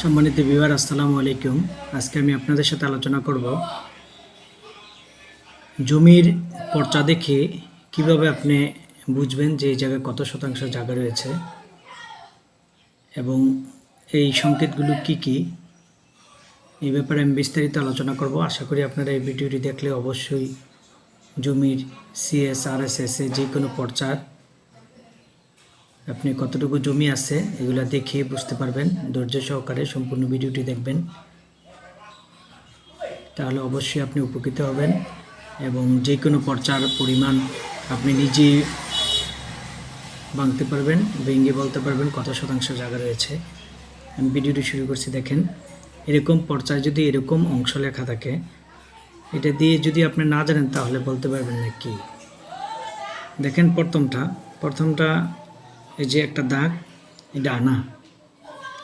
সম্মানিত বিবার আসসালামু আলাইকুম। আজকে আমি আপনাদের সাথে আলোচনা করব জমির পর্চা দেখে কীভাবে আপনি বুঝবেন যে এই জায়গায় কত শতাংশ জায়গা রয়েছে এবং এই সংকেতগুলো কি কি? এই ব্যাপারে আমি বিস্তারিত আলোচনা করব। আশা করি আপনারা এই ভিডিওটি দেখলে অবশ্যই জমির CS R S S A যে কোনো পর্চার আপনি কতটুকু জমি আছে এগুলা দেখে বুঝতে পারবেন। ধৈর্য সহকারে সম্পূর্ণ ভিডিওটি দেখবেন। তাহলে অবশ্যই আপনি উপকৃত হবেন এবং যে কোনো পর্চার পরিমাণ আপনি নিজে ভাঙতে পারবেন, ভেঙে বলতে পারবেন, কত শতাংশ জায়গা রয়েছে। আমি ভিডিওটি শুরু করছি, দেখেন। এরকম পর্চায় যদি এরকম অংশ লেখা থাকে, এটা দিয়ে যদি আপনি না জানেন তাহলে বলতে পারবেন না কি। দেখেন প্রথমটা প্রথমটা এই যে একটা দাগ, এটা আনা।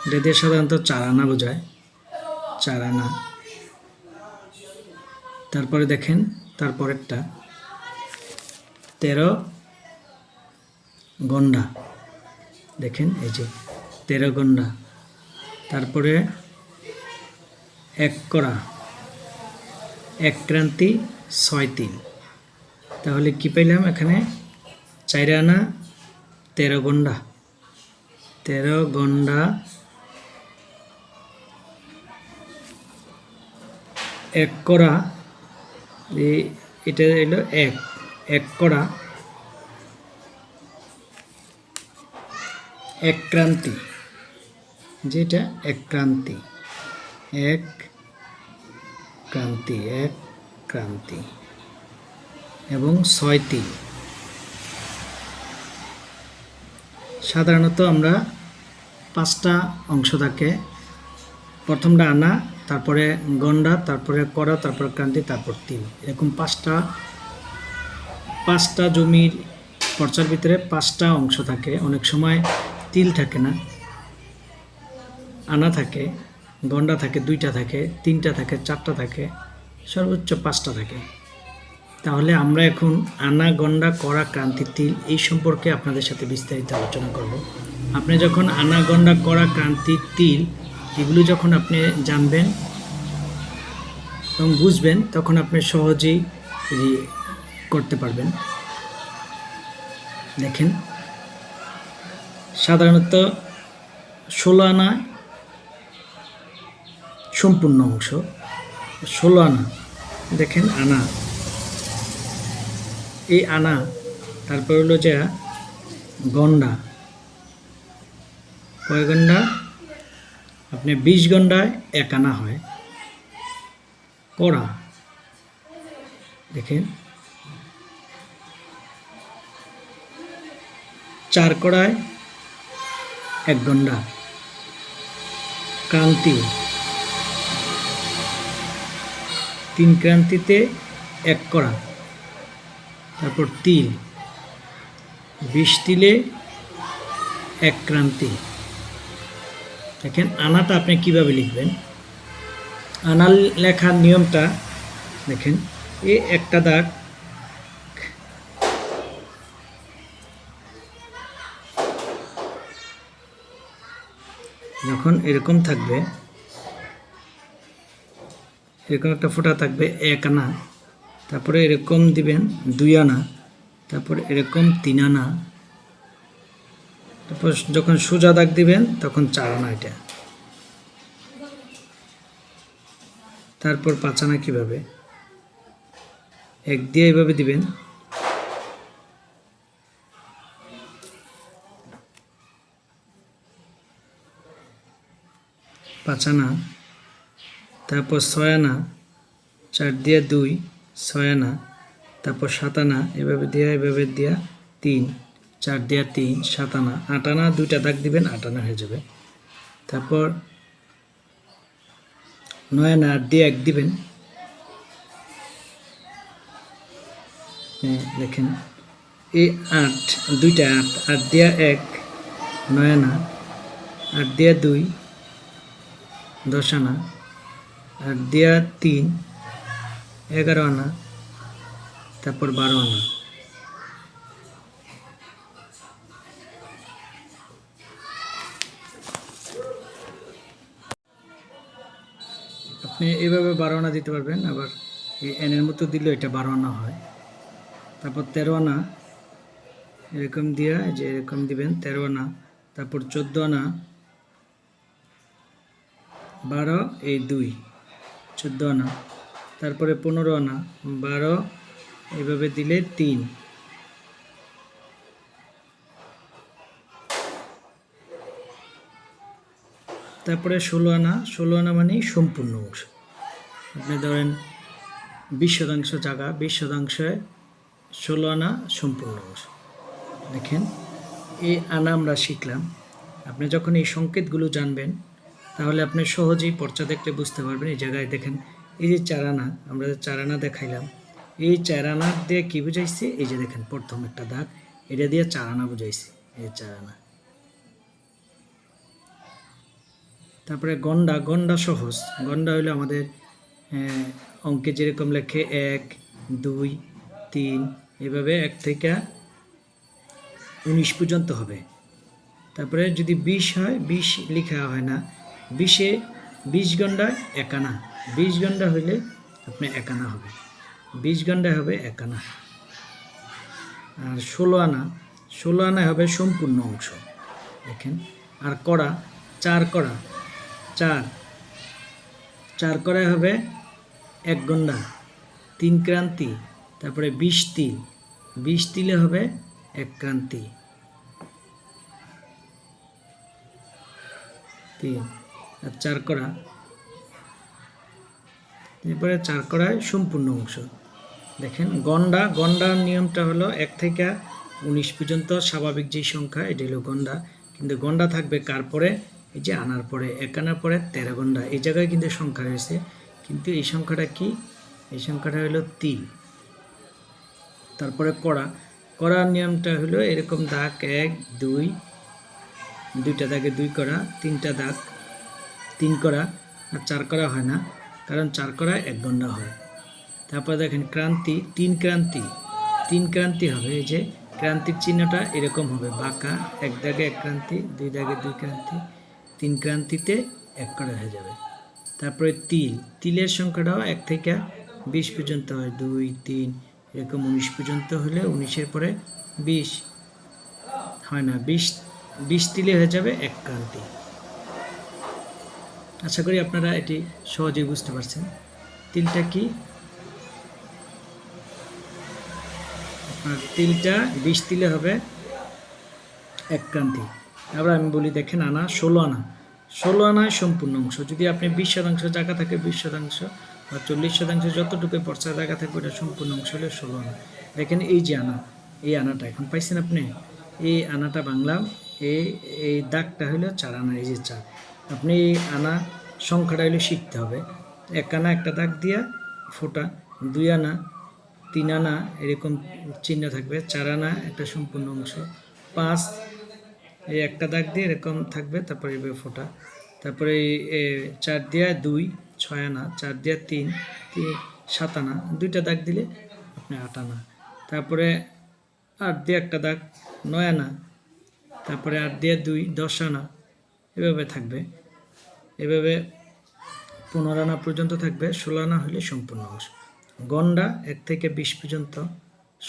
এটা দিয়ে সাধারণত চার আনা বোঝায়। চার আনা। তারপরে দেখেন, তারপরেরটা। তেরো গন্ডা। দেখেন, এই যে তেরো গন্ডা। তারপরে এক করা। এক ক্রান্তি ছয় তিন। তাহলে কি পাইলাম এখানে? চার আনা তেরো গন্ডা তেরো গন্ডা এক করা এটা হলো এক। এক করা এক ক্রান্তি। যেটা এক ক্রান্তি। এক ক্রান্তি এক ক্রান্তি। এবং ছয় তিন সাধারণত আমরা পাঁচটা অংশ থাকে। প্রথমটা আনা, তারপরে গন্ডা, তারপরে করা তারপরে ক্রান্তি, তারপর তিল। এরকম পাঁচটা পাঁচটা জমির পর্চার ভিতরে পাঁচটা অংশ থাকে। অনেক সময় তিল থাকে না। আনা থাকে, গন্ডা থাকে, দুইটা থাকে, তিনটা থাকে, চারটা থাকে, সর্বোচ্চ পাঁচটা থাকে। তাহলে আমরা এখন আনা গন্ডা করা ক্রান্তি তিল এই সম্পর্কে আপনাদের সাথে বিস্তারিত আলোচনা করব। আপনি যখন আনা গন্ডা করা ক্রান্তি তিল এগুলো যখন আপনি জানবেন এবং বুঝবেন, তখন আপনি সহজেই করতে পারবেন। দেখেন, সাধারণত ষোলো আনা সম্পূর্ণ অংশ, ষোলো আনা, দেখেন, আনা। এই আনা, তারপর হলো যে গন্ডা। কয় গন্ডা? আপনি বিশ গন্ডায় এক আনা হয়। কড়া। দেখেন। চার কড়ায় এক গন্ডা। ক্রান্তি তিন ক্রান্তিতে এক কড়া। তারপর তিল বিশ তিলে এক ক্রান্তি। দেখেন, আনাটা আপনি কীভাবে লিখবেন? আনার লেখার নিয়মটা দেখেন, এ একটা দাগ, যখন এরকম থাকবে, এরকম একটা ফোঁটা থাকবে, এক আনা। তারপরে এরকম দিবেন দুই আনা, তারপরে এরকম তিন আনা। তারপর যখন সোজা দাগ দিবেন, তখন চার আনা এটা। তারপর পাঁচ আনা কীভাবে? এক দিয়ে এভাবে দিবেন। পাঁচ আনা, তারপর ছয় আনা, চার দিয়ে দুই। ছয় আনা তারপর সাত আনা এভাবে দিয়া এভাবে দিয়া তিন চার দিয়া তিন সাত আনা আট আনা দুইটা দাগ দিবেন আট আনা হয়ে যাবে। তারপর নয় আনা আট দিয়ে এক দিবেন। হ্যাঁ, দেখেন এই আট দুইটা আট আট দিয়া এক নয় আনা আট দিয়া দুই দশ আনা আট দিয়া তিন এগারো আনা, তারপর বারো আনা। আপনি এইভাবে বারো আনা দিতে পারবেন, আবার এই এনের মতো দিলেও এটা বারো আনা হয়। তারপর তেরো আনা, এরকম দিয়া যে এরকম দিবেন, তেরো আনা, তারপর চোদ্দ আনা, বারো, এই দুই, চোদ্দ আনা। তারপরে পনেরো আনা, বারো, এভাবে দিলে তিন। তারপরে ষোলো আনা ষোলো আনা মানে সম্পূর্ণ অংশ আপনি ধরেন বিশ শতাংশ জায়গা, বিশ শতাংশে ষোলো আনা সম্পূর্ণ অংশ দেখেন, এই আনা আমরা শিখলাম। আপনি যখন এই সংকেতগুলো জানবেন, তাহলে আপনি সহজেই পর্চা দেখলে বুঝতে পারবেন। এই জায়গায় দেখেন এই যে চার আনা আমরা যে চার আনা দেখাইলাম, এই চার আনা দিয়ে কী বুঝাইছে? এই যে দেখেন, প্রথম একটা দাগ, এটা দিয়ে চার আনা বুঝাইছে, এই যে চার আনা তারপরে গন্ডা গন্ডা সহজ। গন্ডা হলো আমাদের অঙ্কে যেরকম লেখে এক, দুই, তিন, এভাবে এক থেকে উনিশ পর্যন্ত হবে। তারপরে যদি বিশ হয়, বিশ লেখা হয় না, বিশে বিশ গন্ডা একানা। বিশ গন্ডা হইলে আপনি একানা হবে। বিশ গন্ডা হবে একানা। আর ষোলো আনা ষোলো আনা হবে সম্পূর্ণ অংশ। দেখেন, আর কড়া, চার কড়া, চার। চার কড়ায় হবে এক গন্ডা, তিন ক্রান্তি, তারপরে বিশ তিল। বিশ তিলে হবে এক ক্রান্তি। তিন, আর চার কড়া এরপরে চার কড়ায় সম্পূর্ণ অংশ। দেখেন, গন্ডা, গন্ডার নিয়মটা হলো এক থেকে উনিশ পর্যন্ত স্বাভাবিক যে সংখ্যা, এটি হলো গন্ডা। কিন্তু গন্ডা থাকবে কার পরে? এই যে আনার পরে, এক আনার পরে তেরো গন্ডা। এই জায়গায় কিন্তু সংখ্যা রয়েছে। কিন্তু এই সংখ্যাটা কি? এই সংখ্যাটা হলো তিন। তারপরে কড়া। কড়ার নিয়মটা হলো এরকম দাগ এক, দুই, দুইটা দাগে দুই করা তিনটা দাগ তিন করা আর চার করা হয় না। কারণ চার করায় এক গন্ডা হয়। তারপর দেখেন ক্রান্তি, তিন ক্রান্তি। তিন ক্রান্তি হবে, এই যে ক্রান্তির চিহ্নটা এরকম হবে। বাঁকা, এক দাগে এক ক্রান্তি, দুই দাগে দুই ক্রান্তি, তিন ক্রান্তিতে এক করা হয়ে যাবে। তারপরে তিল। তিলের সংখ্যাটাও এক থেকে বিশ পর্যন্ত হয়, দুই, তিন, এরকম উনিশ পর্যন্ত হলে উনিশের পরে বিশ। হয় না, বিশ বিশ তিলে হয়ে যাবে এক ক্রান্তি। আশা করি আপনারা এটি সহজেই বুঝতে পারছেন। তিলটা কি? আপনার তিলটা বিশ তিলে হবে এক ক্রান্তি। আবার আমি বলি, দেখেন আনা, ষোলো আনা। ষোলো আনায় সম্পূর্ণ অংশ। যদি আপনি বিশ শতাংশ জায়গা থাকে, বিশ শতাংশ বা চল্লিশ শতাংশ যতটুকু পর্চা জায়গা থাকে ওটা সম্পূর্ণ অংশ হলে ষোলো আনা। দেখেন এই যে আনা, এই আনাটা, এখন পাইছেন আপনি? এই আনাটা বাংলা এই এই দাগটা হলো চার আনা, এই যে চার। আপনি আনা সংখ্যাটা হলে শিখতে হবে। এক আনা, একটা দাগ দিয়া ফোটা, দুই আনা, তিন আনা এরকম চিহ্ন থাকবে। চার আনা একটা সম্পূর্ণ অংশ। পাঁচ, এই একটা দাগ দিয়ে এরকম থাকবে, তারপরে এভাবে ফোটা। তারপরে চার দিয়া দুই, ছয় আনা, চার দিয়া তিন, সাত আনা, দুইটা দাগ দিলে আপনি আট আনা। তারপরে আট দিয়ে একটা দাগ, নয় আনা, তারপরে আট দিয়ে দুই, দশ আনা, এভাবে থাকবে। এভাবে পনেরো আনা পর্যন্ত থাকবে, ষোলো আনা হলে সম্পূর্ণ অংশ গন্ডা এক থেকে বিশ পর্যন্ত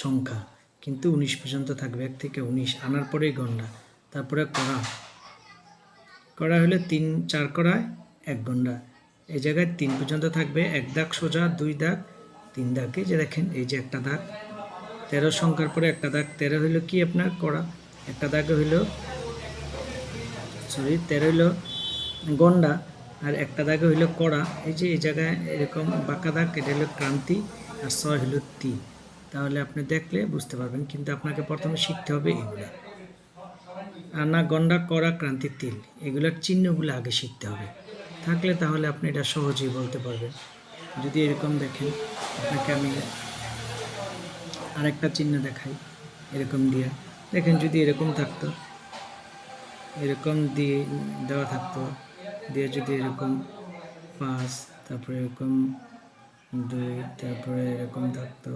সংখ্যা, কিন্তু উনিশ পর্যন্ত থাকবে, এক থেকে উনিশ আনার পরেই গন্ডা। তারপরে কড়া। কড়া হলে তিন, চার কড়ায় এক গন্ডা। এই জায়গায় তিন পর্যন্ত থাকবে, এক দাগ সোজা, দুই দাগ, তিন দাগ। এই যে দেখেন, এই যে একটা দাগ। তেরো সংখ্যার পরে একটা দাগ। তেরো হইল কি আপনার? কড়া। একটা দাগ হইল সরি তেরো হইল গন্ডা, আর একটা দাগে হইল কড়া। এই যে এই জায়গায় এরকম বাঁকা দাগ, এটা হলো ক্রান্তি আর ছয় হলো তিন তাহলে আপনি দেখলে বুঝতে পারবেন, কিন্তু আপনাকে প্রথমে শিখতে হবে এগুলো। আর না, গন্ডা, কড়া, ক্রান্তি, তিল, এগুলোর চিহ্নগুলো আগে শিখতে হবে। থাকলে তাহলে আপনি এটা সহজেই বলতে পারবেন। যদি এরকম দেখেন, আপনাকে আমি আরেকটা চিহ্ন দেখাই, এরকম দিয়ে। দেখেন যদি এরকম থাকতো, এরকম দিয়ে দেওয়া থাকতো। দিয়ে যদি এরকম পাঁচ, তারপরে এরকম দুই, তারপরে এরকম থাকতো,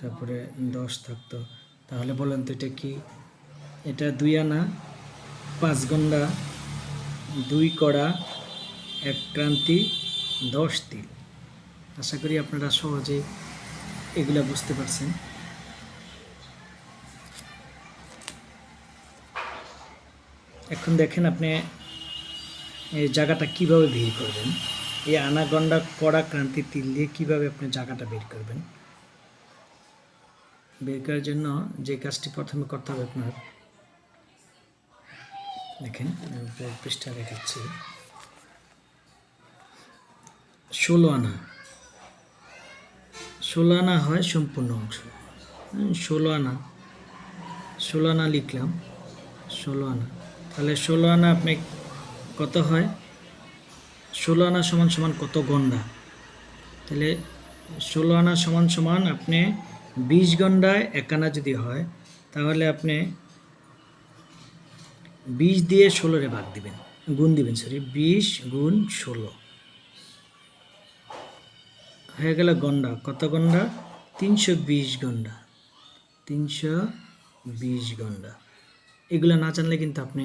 তারপরে দশ থাকতো, তাহলে বলেন তো এটা কি? এটা দুই আনা, পাঁচ গন্ডা, দুই কড়া, এক ক্রান্তি, দশ তিল। আশা করি আপনারা সহজে এগুলা বুঝতে পারছেন। এখন দেখেন আপনি জায়গাটা কীভাবে বের করবেন? এই আনাগন্ডা কড়া ক্রান্তি তিল দিয়ে কীভাবে আপনি জায়গাটা বের করবেন? বের করার জন্য যে কাজটি প্রথমে করতে হবে আপনার, দেখেন পৃষ্ঠা দেখাচ্ছি। ষোলো আনা। ষোলো আনা হয় সম্পূর্ণ অংশ। ষোলো আনা। ষোলো আনা লিখলাম। ষোলো আনা। তাহলে ষোলো আনা আপনি কত হয়? ষোলো আনা সমান সমান কত গন্ডা? তাহলে ষোলো আনা সমান সমান আপনি বিশ গন্ডায় এক আনা যদি হয়, তাহলে আপনি বিশ দিয়ে ষোলোরে ভাগ দিবেন, গুণ দিবেন সরি বিশ গুণ ষোলো। হয়ে গেল গন্ডা। কত গন্ডা? তিনশো বিশ গন্ডা। তিনশো বিশ গন্ডা। এগুলো না জানলে কিন্তু আপনি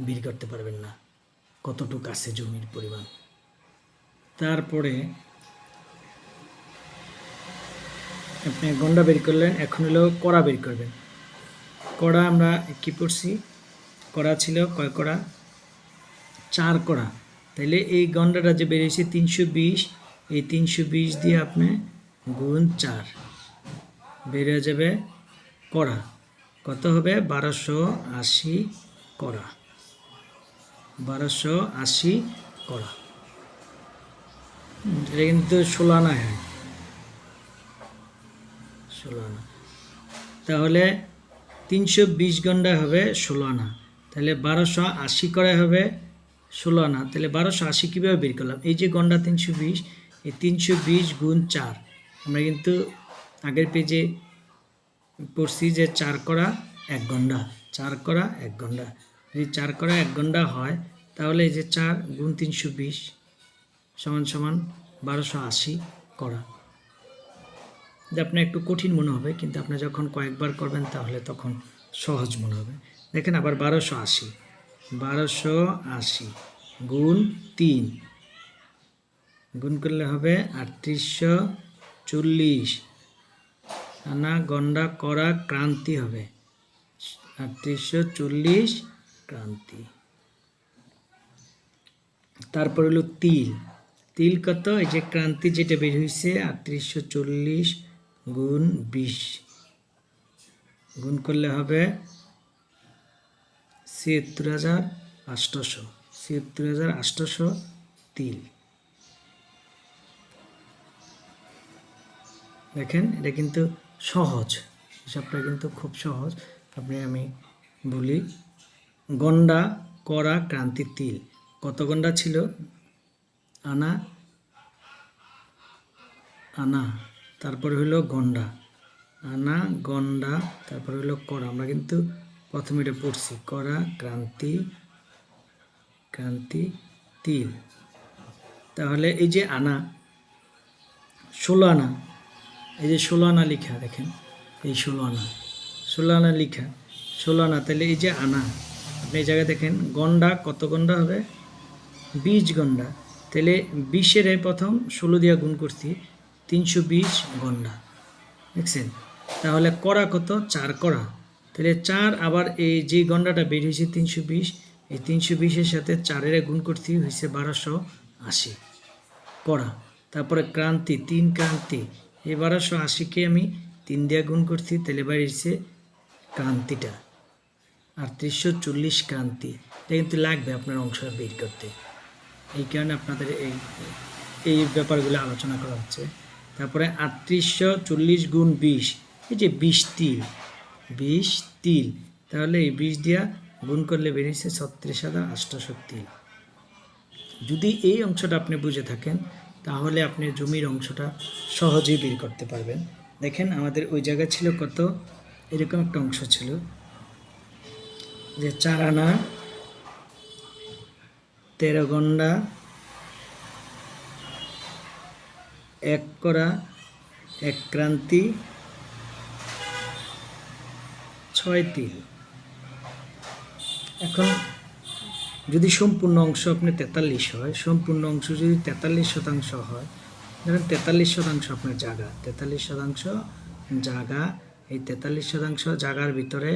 বের করতে পারবেন না। কতটুকু আছে জমির পরিমাণ? তারপরে আপনি গন্ডা বের করলেন, এখন হলো কড়া বের করবেন। কড়া আমরা কি পড়ছি? কড়া ছিল কয় কড়া? চার কড়া। তাইলে এই গন্ডাটা যে বেরিয়েছে তিনশো বিশ, এই তিনশো বিশ দিয়ে আপনি গুণ চার। বেড়ে যাবে কড়া। কত হবে? বারোশো আশি কড়া। বারোশো আশি হুম, এটা কিন্তু ষোলো আনা হয়। ষোলো আনা। তাহলে তিনশো বিশ গন্ডা হবে ষোলো আনা। তাহলে বারোশো আশি করে হবে ষোলো আনা। তাহলে বারোশো আশি কীভাবে বের করলাম? এই যে গন্ডা তিনশো বিশ এই তিনশো বিশ গুণ চার। আমরা কিন্তু আগের পেজে পড়ছি যে চার করা এক গন্ডা চার করা এক গন্ডা। যদি চার করা এক গন্ডা হয়, তাহলে এই যে চার গুণ তিনশো বিশ সমান সমান বারোশো আশি করা। যে আপনার একটু কঠিন মনে হবে, কিন্তু আপনি যখন কয়েকবার করবেন, তাহলে তখন সহজ মনে হবে। দেখেন আবার বারোশো আশি বারোশো আশি গুণ তিন। গুণ করলে হবে আটত্রিশশো চল্লিশ। আনা গন্ডা করা ক্রান্তি হবে। আটত্রিশশো চল্লিশ ক্রান্তি। তারপর হলো তিল। তিল কত? এই যে ক্রান্তি যেটা বের হয়েছে আটত্রিশশো চল্লিশ গুণ বিশ। গুণ করলে হবে ছিয়াত্তর হাজার আষ্টশো ছিয়াত্তর হাজার আষ্টশো তিল। দেখেন, এটা কিন্তু সহজ। হিসাবটা কিন্তু খুব সহজ। আপনি আমি বলি গন্ডা করা ক্রান্তি তিল। কত গন্ডা ছিল? আনা আনা, তারপরে হলো গন্ডা। আনা, গন্ডা, তারপরে হলো করা আমরা কিন্তু প্রথমে এটা পড়ছি। করা ক্রান্তি ক্রান্তি তিল। তাহলে এই যে আনা, ষোলো আনা, এই যে ষোলো আনা লিখা, দেখেন। এই ষোলো আনা ষোলো আনা লিখা, ষোলো আনা, তাহলে এই যে আনা আপনি এই জায়গায় দেখেন, গন্ডা কত গন্ডা হবে? বিশ গন্ডা। তাহলে বিশের প্রথম ষোলো দিয়া গুণ করছি, তিনশো বিশ গন্ডা। দেখছেন? তাহলে করা কত? চার করা। তাহলে চার আবার এই যে গন্ডাটা বের হয়েছে তিনশো বিশ, এই তিনশো বিশের সাথে চারের গুণ করছি হয়েছে বারোশো আশি। করা। তারপরে ক্রান্তি, তিন ক্রান্তি। এই বারোশো আশিকে আমি তিন দিয়ে গুণ করছি, তাহলে বাড়িয়েছে ক্রান্তিটা। আটত্রিশশো চল্লিশ ক্রান্তি। এটা কিন্তু লাগবে আপনার অংশ বের করতে। এই কারণে আপনাদের এই এই ব্যাপারগুলো আলোচনা করা হচ্ছে। তারপরে আটত্রিশশো চল্লিশ গুণ বিশ, এই যে বিশ তিল বিশ তিল, তাহলে এই বিশ দিয়া গুণ করলে বেরিয়েছে ছত্রিশ হাজার আটশোশো তিল। যদি এই অংশটা আপনি বুঝে থাকেন, তাহলে আপনি জমির অংশটা সহজেই বের করতে পারবেন। দেখেন আমাদের ওই জায়গায় ছিল কত? এরকম একটা অংশ ছিল। যে চার আনা তেরো গন্ডা, এক করা, এক ক্রান্তি, ছয় তিল। এখন যদি সম্পূর্ণ অংশ আপনি তেতাল্লিশ হয়, সম্পূর্ণ অংশ যদি তেতাল্লিশ শতাংশ হয়, ধরেন তেতাল্লিশ শতাংশ আপনার জায়গা, তেতাল্লিশ শতাংশ জায়গা, এই তেতাল্লিশ শতাংশ জায়গার ভিতরে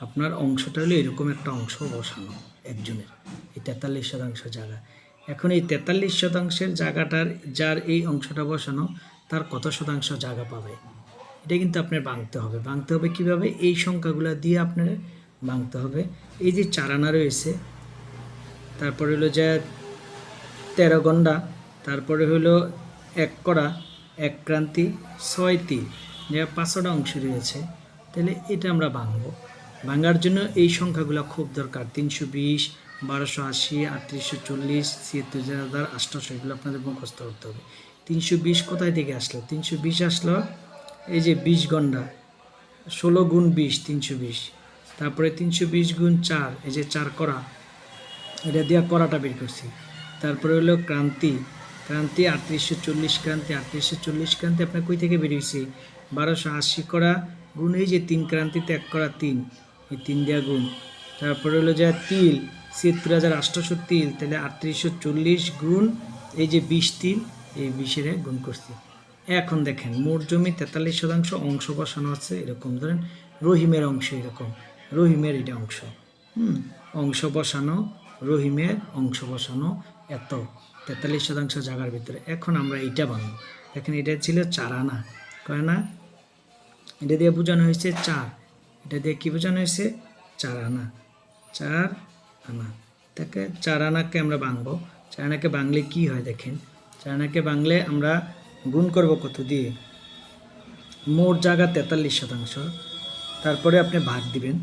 আপনার অংশটা হলো এরকম একটা অংশ বসানো একজনের। এই তেতাল্লিশ শতাংশ জায়গা। এখন এই তেতাল্লিশ শতাংশের জায়গাটার, যার এই অংশটা বসানো, তার কত শতাংশ জায়গা পাবে? এটা কিন্তু আপনার ভাঙতে হবে। ভাঙতে হবে কীভাবে? এই সংখ্যাগুলো দিয়ে আপনার ভাঙতে হবে। এই যে চারানা রয়েছে, তারপরে হলো যে তেরো গন্ডা, তারপরে হলো এক কড়া, এক ক্রান্তি, ছয় তিন যা পাঁচটা অংশ রয়েছে, তাহলে এটা আমরা ভাঙবো। ভাঙার জন্য এই সংখ্যাগুলো খুব দরকার। তিনশো বিশ, বারোশো আশি, আটত্রিশশো চল্লিশ, ছিয়াত্তর হাজার আটশোশো এগুলো আপনাদের মুখস্থ করতে হবে। তিনশো বিশ কোথায় থেকে আসলো? তিনশো বিশ আসলো এই যে বিশ গন্ডা, ষোলো গুণ বিশ, তিনশো বিশ। তারপরে তিনশো বিশ গুণ চার, এই যে চার করা, এটা দিয়া করাটা বের করছি। তারপরে হলো ক্রান্তি ক্রান্তি, আটত্রিশশো চল্লিশ ক্রান্তি, আটত্রিশশো চল্লিশ ক্রান্তি, আপনার কই থেকে বেরিয়েছি বারোশো আশি করা, গুণ এই যে তিন ক্রান্তিতে এক করা তিন। এই তিন দেওয়া গুণ। তারপরে হলো যা তিল ছিয়াত্তর হাজার আটশোশো তিল, তাহলে আটত্রিশশো চল্লিশ গুণ এই যে বিশ তিল, এই বিশের গুণ করছি। এখন দেখেন, মোট জমি তেতাল্লিশ শতাংশ অংশ বসানো আছে, এরকম ধরেন রহিমের অংশ এরকম, রহিমের এটা অংশ। হুম, অংশ বসানো, রহিমের অংশ বসানো, এত তেতাল্লিশ শতাংশ জায়গার ভিতরে। এখন আমরা এইটা বানাবো। দেখেন এটা ছিল চার আনা কয় না? এটা দিয়ে বোঝানো হয়েছে চার। এটা দিয়ে কী বোঝানো হয়েছে? চার আনা চার আনা তাকে চার আনাকে আমরা বাংবো চার আনাকে বাংলে কি হয় দেখেন? চার আনাকে বাংলে আমরা গুণ করব কত দিয়ে? মোট জায়গা তেতাল্লিশ শতাংশ। তারপরে আপনি ভাগ দিবেন।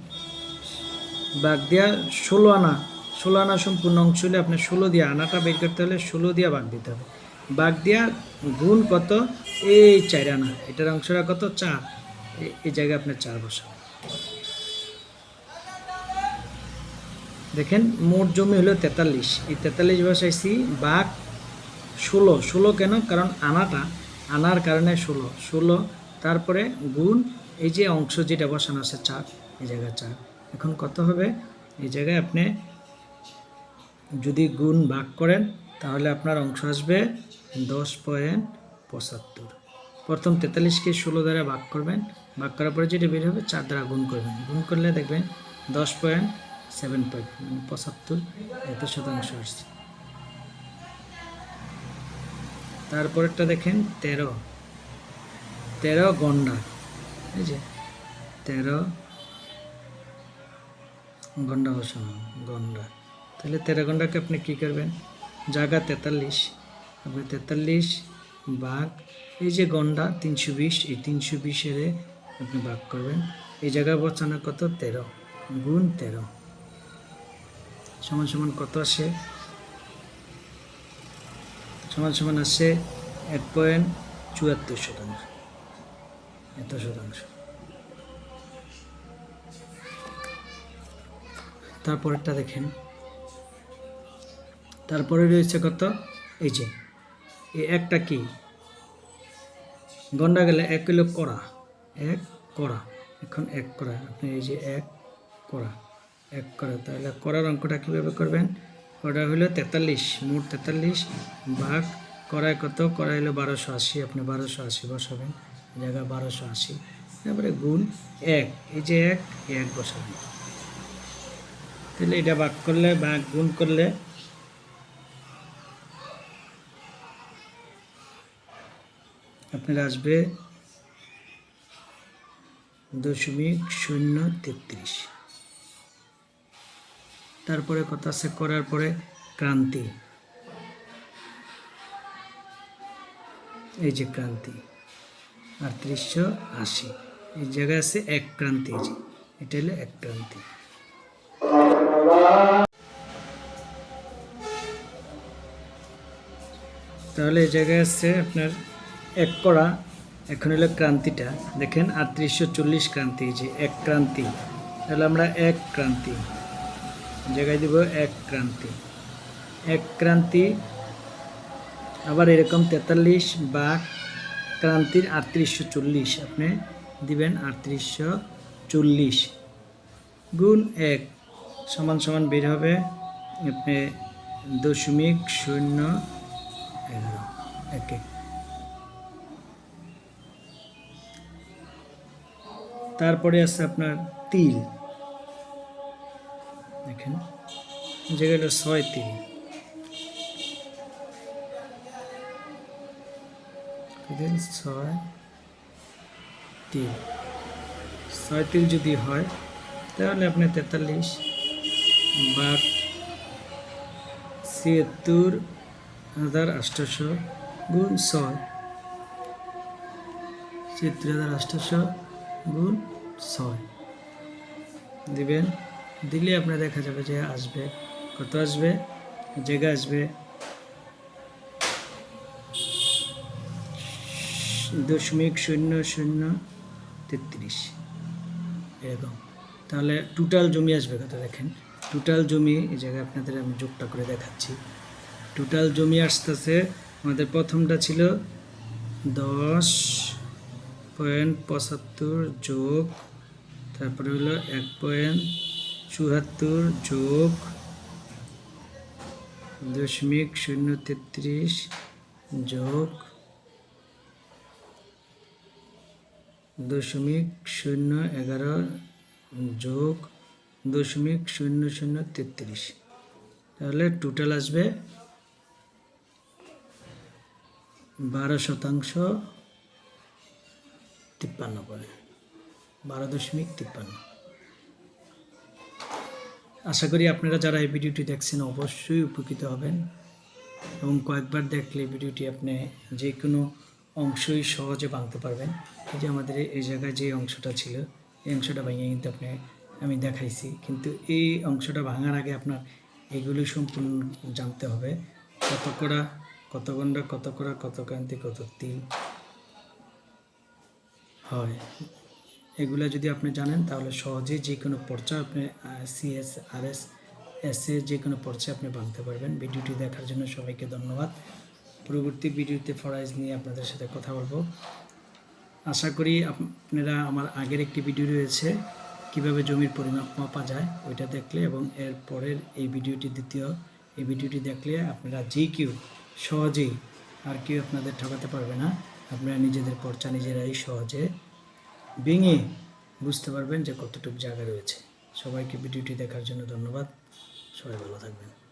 ভাগ দেওয়া ষোলো আনা। ষোলো আনা সম্পূর্ণ অংশ হলে আপনার ষোলো দিয়ে আনাটা বের করতে হলে ষোলো দিয়ে ভাগ দিতে হবে। ভাগ দেওয়া গুণ কত? এই চার আনা। এটার অংশটা কত? চার। এই জায়গায় আপনার চার বসা দেখেন, মোট জমি হলো তেতাল্লিশ। এই তেতাল্লিশ বসাইছি বাঘ ষোলো। ষোলো কেন? কারণ আনাটা, আনার কারণে ষোলো। ষোলো, তারপরে গুণ, এই যে অংশ যেটা বসানো আছে চার, এই জায়গায় চার। এখন কত হবে? এই জায়গায় আপনি যদি গুণ ভাগ করেন, তাহলে আপনার অংশ আসবে দশ পয়েন্ট পঁচাত্তর। প্রথম তেতাল্লিশকে ষোলো দ্বারা ভাগ করবেন। ভাগ করার পরে যেটা বের হবে, চার দ্বারা গুণ করবেন। গুণ করলে দেখবেন দশ পয়েন্ট সেভেন পয়েন্ট মানে পঁচাত্তর, এত শতাংশ আসছে। তারপরেরটা দেখেন, তেরো। তেরো গন্ডা, এই যে, তেরো গন্ডা বসানো গন্ডা। তাহলে তেরো গন্ডাকে আপনি কী করবেন? জায়গা তেতাল্লিশ। আপনি তেতাল্লিশ ভাগ, এই যে গন্ডা তিনশো বিশ, এই তিনশো বিশের আপনি ভাগ করবেন। এই জায়গা বসানো কত? তেরো, গুণ তেরো। সমান সমান কত আসে? সমান সমান আসে এক পয়েন্ট চুয়াত্তর শতাংশ। এত শতাংশ। তারপরেরটা দেখেন। তারপরে রয়েছে কত? এই যে এই একটা কি? গন্ডা গেলে এক কিলো কড়া। এক কড়া। এখন এক করা আপনি এই যে এক করা এক করা তাহলে করার অঙ্কটা কীভাবে করবেন? করা হলো তেতাল্লিশ, মোট তেতাল্লিশ ভাগ করায় কত? করা হলো বারোশো আশি, আপনি বারোশো আশি বসাবেন, জায়গা বারোশো আশি। তারপরে গুণ এক, এই যে এক এক বসাবেন। তাহলে এটা ভাগ করলে, ভাগ গুণ করলে আপনার আসবে দশমিক শূন্য তেত্রিশ। তারপরে কথা আছে করার পরে ক্রান্তি। এই যে ক্রান্তি। আর আটত্রিশশো আশি। এই জায়গায় আছে এক ক্রান্তি এটা হলো এক ক্রান্তি। তাহলে এই জায়গায় আছে আপনার এক করা এখন হলো ক্রান্তিটা। দেখেন আটত্রিশশো চল্লিশ ক্রান্তি যে এক ক্রান্তি। তাহলে আমরা এক ক্রান্তি। জায়গায় দিব এক ক্রান্তি। এক ক্রান্তি, আবার এরকম তেতাল্লিশ বা ক্রান্তির আটত্রিশশো চল্লিশ আপনি দিবেন আটত্রিশশো চল্লিশ। গুণ এক সমান সমান বের হবে আপনি দশমিক শূন্য এগারো, একে তারপরে আছে আপনার তিল। দেখেন। যেগুলো ছয় তিল দিন ছয় তিল ছয় তিল যদি হয়, তাহলে আপনি তেতাল্লিশ বা ছিয়াত্তর হাজার আটশোশো গুণ ছয়। ছিয়াত্তর হাজার আটশোশো গুণ ছয়। দিবেন? দিলে আপনার দেখা যাবে যে আসবে। কত আসবে? জায়গা আসবে। দশমিক শূন্য শূন্য তেত্রিশ। এরকম। তাহলে টোটাল জমি আসবে কত দেখেন? টোটাল জমি, এই জায়গায় আপনাদের আমি যোগটা করে দেখাচ্ছি। টোটাল জমি আসতেছে, আমাদের প্রথমটা ছিল দশ পয়েন্ট পঁচাত্তর যোগ, তারপরে হলো এক পয়েন্ট চুয়াত্তর যোগ দশমিক শূন্য তেত্রিশ যোগ দশমিক শূন্য এগারো যোগ দশমিক শূন্য শূন্য তেত্রিশ। তাহলে টোটাল আসবে বারো শতাংশ তিপ্পান্ন করে, বারো দশমিক তিপ্পান্ন। আশা করি আপনারা যারা এই ভিডিওটি দেখছেন অবশ্যই উপকৃত হবেন এবং কয়েকবার দেখলে ভিডিওটি আপনি যে কোনো অংশই সহজে ভাঙতে পারবেন। এই যে আমাদের এই জায়গায় যে অংশটা ছিল, এই অংশটা ভেঙে কিন্তু আপনি, আমি দেখাইছি। কিন্তু এই অংশটা ভাঙার আগে আপনার এগুলো সম্পূর্ণ জানতে হবে। কত করা কত গন্ডা, কত করা কত ক্রান্তি, কত তিল। হয়। এগুলো যদি আপনি জানেন, তাহলে সহজেই যে কোনো পর্চা আপনি সিএস আর এস এস যে কোনো পর্চা আপনি বানতে পারবেন। ভিডিওটি দেখার জন্য সবাইকে ধন্যবাদ। পরবর্তী ভিডিওতে ফরাইজ নিয়ে আপনাদের সাথে কথা বলব। আশা করি আপনারা আমার আগের একটি ভিডিও রয়েছে, কীভাবে জমির পরিমাপ মাপা যায়, ওইটা দেখলে এবং এর পরের এই ভিডিওটি দ্বিতীয়, এই ভিডিওটি দেখলে আপনারা যে কেউ সহজেই আর কেউ আপনাদের ঠকাতে পারবে না। আপনারা নিজেদের পর্চা নিজেরাই সহজে ভেঙে বুঝতে পারবেন যে কতটুকু জায়গা রয়েছে। সবাইকে ভিডিওটি দেখার জন্য ধন্যবাদ। সবাই ভালো থাকবেন।